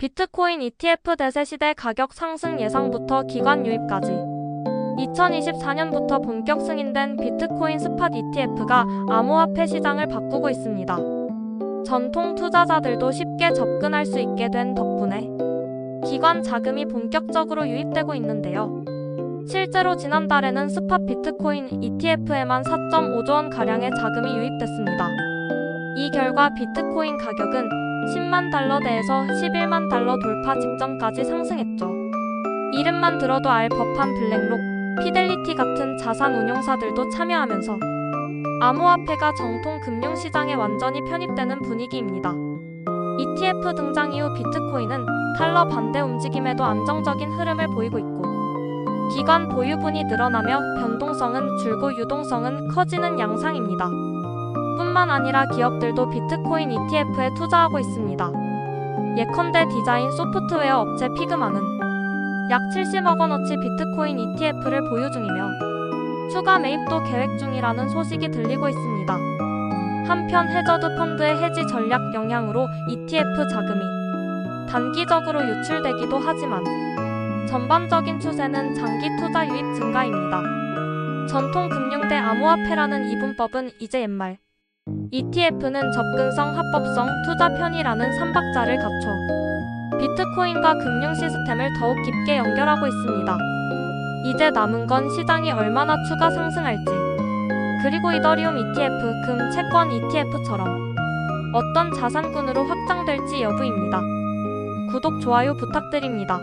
비트코인 ETF 대세 시대 가격 상승 예상부터 기관 유입까지 2024년부터 본격 승인된 비트코인 스팟 ETF가 암호화폐 시장을 바꾸고 있습니다. 전통 투자자들도 쉽게 접근할 수 있게 된 덕분에 기관 자금이 본격적으로 유입되고 있는데요. 실제로 지난달에는 스팟 비트코인 ETF에만 4.5조 원 가량의 자금이 유입됐습니다. 이 결과 비트코인 가격은 10만 달러대에서 11만 달러 돌파 직전까지 상승했죠. 이름만 들어도 알 법한 블랙록, 피델리티 같은 자산 운용사들도 참여하면서 암호화폐가 정통 금융시장에 완전히 편입되는 분위기입니다. ETF 등장 이후 비트코인은 달러 반대 움직임에도 안정적인 흐름을 보이고 있고 기관 보유분이 늘어나며 변동성은 줄고 유동성은 커지는 양상입니다. 뿐만 아니라 기업들도 비트코인 ETF에 투자하고 있습니다. 예컨대 디자인 소프트웨어 업체 피그마는 약 70억 원어치 비트코인 ETF를 보유 중이며 추가 매입도 계획 중이라는 소식이 들리고 있습니다. 한편 해저드 펀드의 해지 전략 영향으로 ETF 자금이 단기적으로 유출되기도 하지만 전반적인 추세는 장기 투자 유입 증가입니다. 전통 금융대 암호화폐라는 이분법은 이제 옛말. ETF는 접근성, 합법성, 투자 편의라는 삼박자를 갖춰 비트코인과 금융 시스템을 더욱 깊게 연결하고 있습니다. 이제 남은 건 시장이 얼마나 추가 상승할지, 그리고 이더리움 ETF, 금, 채권 ETF처럼 어떤 자산군으로 확장될지 여부입니다. 구독, 좋아요 부탁드립니다.